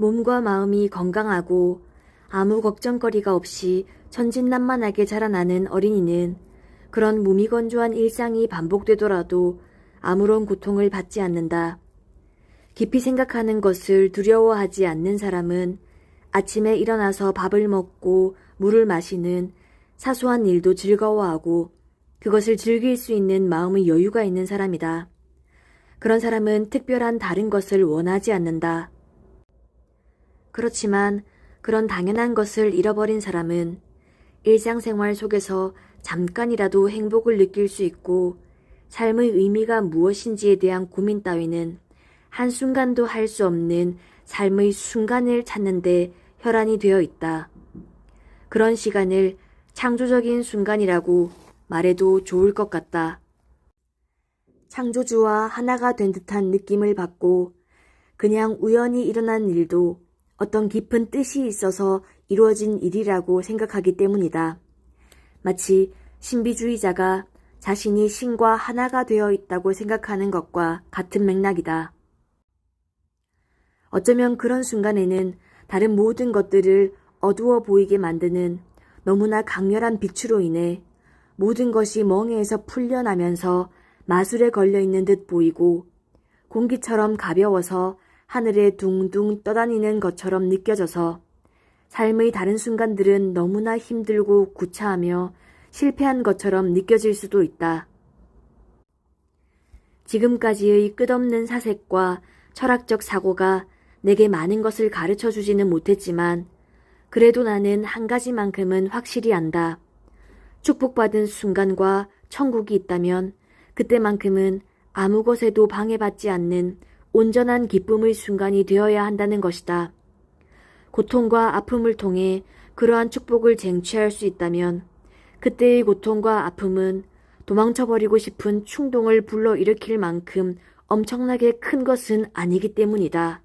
몸과 마음이 건강하고 아무 걱정거리가 없이 천진난만하게 자라나는 어린이는 그런 무미건조한 일상이 반복되더라도 아무런 고통을 받지 않는다. 깊이 생각하는 것을 두려워하지 않는 사람은 아침에 일어나서 밥을 먹고 물을 마시는 사소한 일도 즐거워하고 그것을 즐길 수 있는 마음의 여유가 있는 사람이다. 그런 사람은 특별한 다른 것을 원하지 않는다. 그렇지만 그런 당연한 것을 잃어버린 사람은 일상생활 속에서 잠깐이라도 행복을 느낄 수 있고 삶의 의미가 무엇인지에 대한 고민 따위는 한순간도 할 수 없는 삶의 순간을 찾는데 혈안이 되어 있다. 그런 시간을 창조적인 순간이라고 말해도 좋을 것 같다. 창조주와 하나가 된 듯한 느낌을 받고 그냥 우연히 일어난 일도 어떤 깊은 뜻이 있어서 이루어진 일이라고 생각하기 때문이다. 마치 신비주의자가 자신이 신과 하나가 되어 있다고 생각하는 것과 같은 맥락이다. 어쩌면 그런 순간에는 다른 모든 것들을 어두워 보이게 만드는 너무나 강렬한 빛으로 인해 모든 것이 멍해에서 풀려나면서 마술에 걸려 있는 듯 보이고 공기처럼 가벼워서 하늘에 둥둥 떠다니는 것처럼 느껴져서 삶의 다른 순간들은 너무나 힘들고 구차하며 실패한 것처럼 느껴질 수도 있다. 지금까지의 끝없는 사색과 철학적 사고가 내게 많은 것을 가르쳐 주지는 못했지만 그래도 나는 한 가지만큼은 확실히 안다. 축복받은 순간과 천국이 있다면 그때만큼은 아무 것에도 방해받지 않는 온전한 기쁨의 순간이 되어야 한다는 것이다. 고통과 아픔을 통해 그러한 축복을 쟁취할 수 있다면 그때의 고통과 아픔은 도망쳐버리고 싶은 충동을 불러일으킬 만큼 엄청나게 큰 것은 아니기 때문이다.